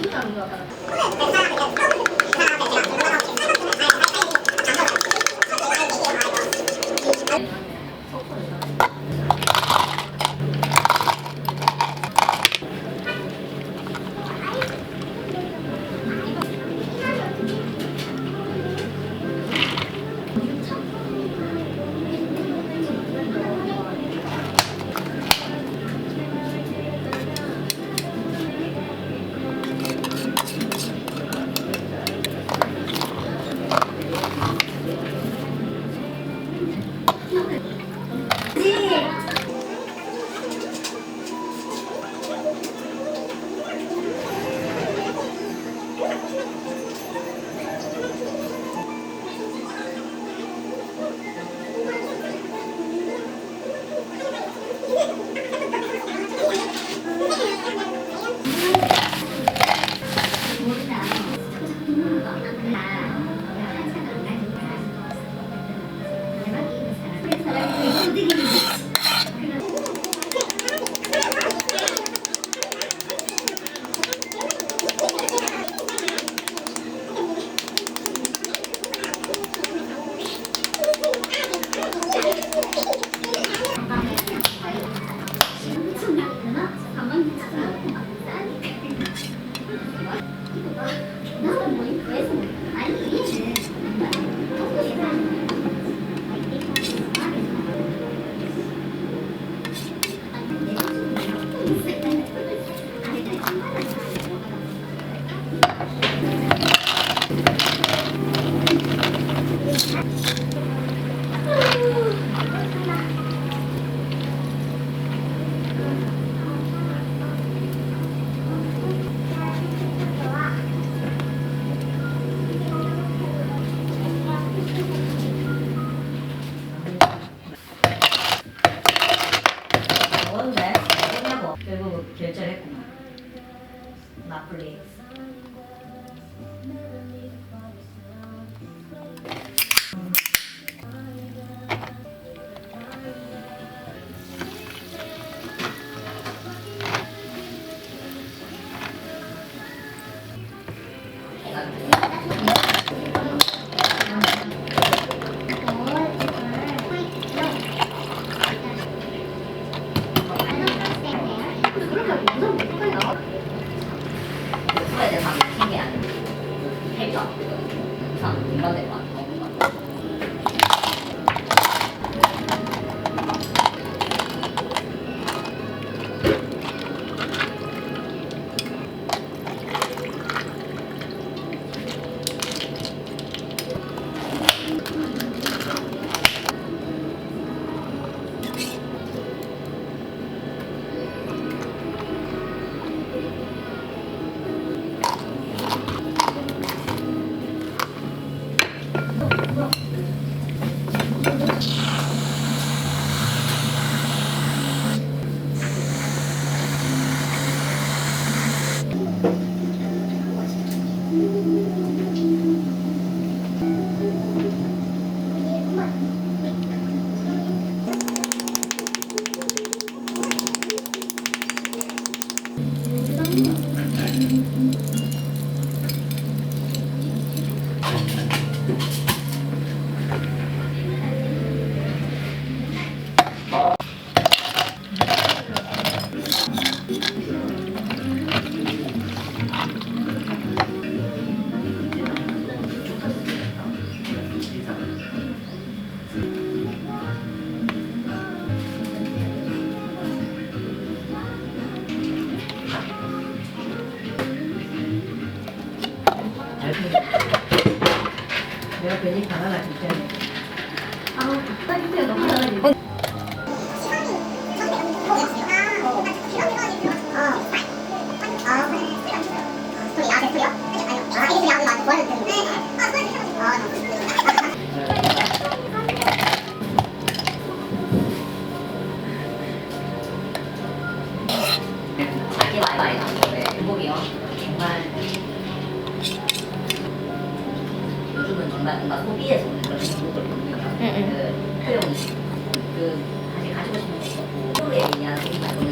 진짜 안 좋아. 差不多得 뭔가 뭔가 소비에서 오는 그런 보니까 그 효용이 그 사실 가지고 싶은 게 있고 소에 의한 소비 말고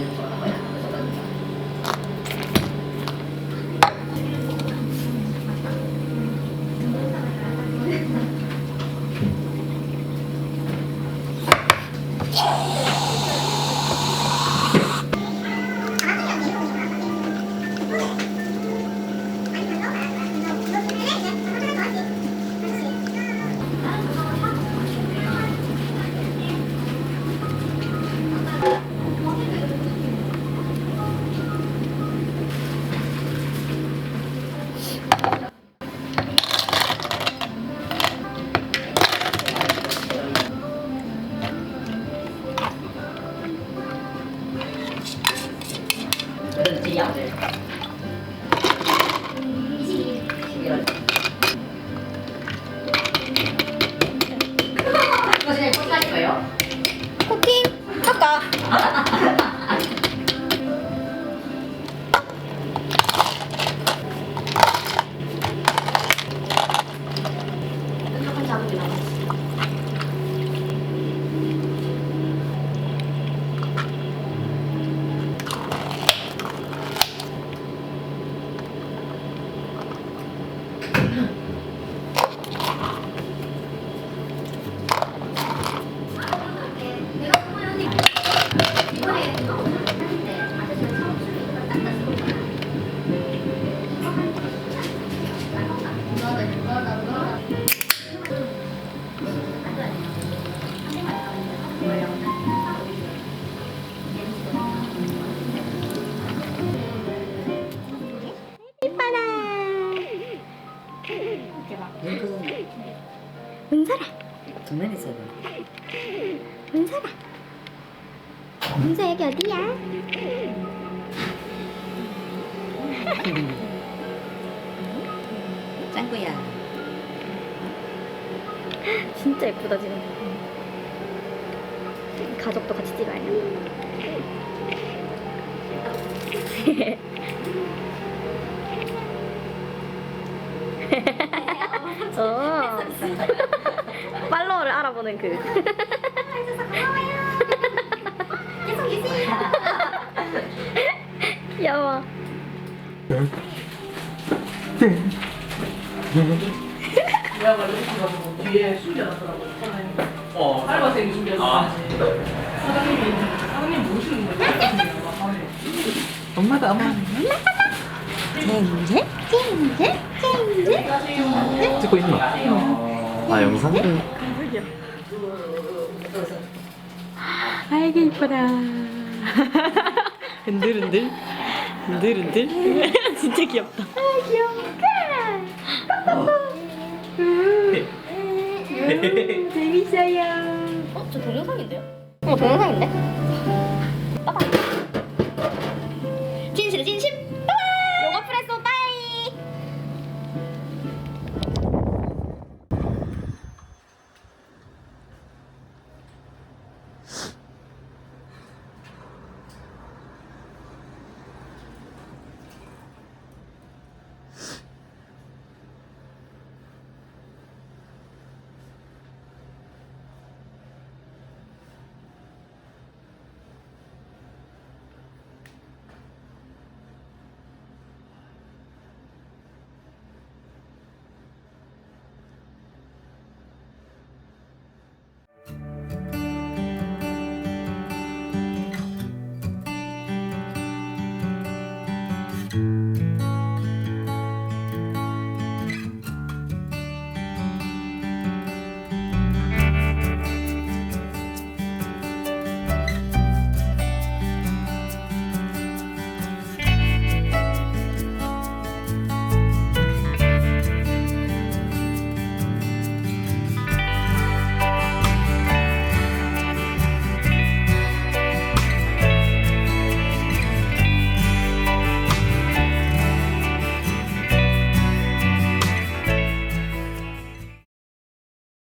은사라, 정면 있어야 돼. 은사라. 은사 여기 어디야? 짱구야. 진짜 예쁘다 지금. 가족도 같이 찍어야 어. 팔로워를 알아보는 그. 계속 계세요. 야와. 내가 원래 이렇게 가지고 뒤에 숨겨놨더라고 사장님 어. 알바생이 숨겨놨어 아. 사장님이 사장님 모시는 거예요 밤에 엄마다 엄마. 쟁제? 쟁제? 찍고 있나? 아 영상? 아이고 이뻐라 흔들흔들 흔들흔들 진짜 귀엽다 재밌어요. 어, 저 동영상인데요? 어, 동영상인데?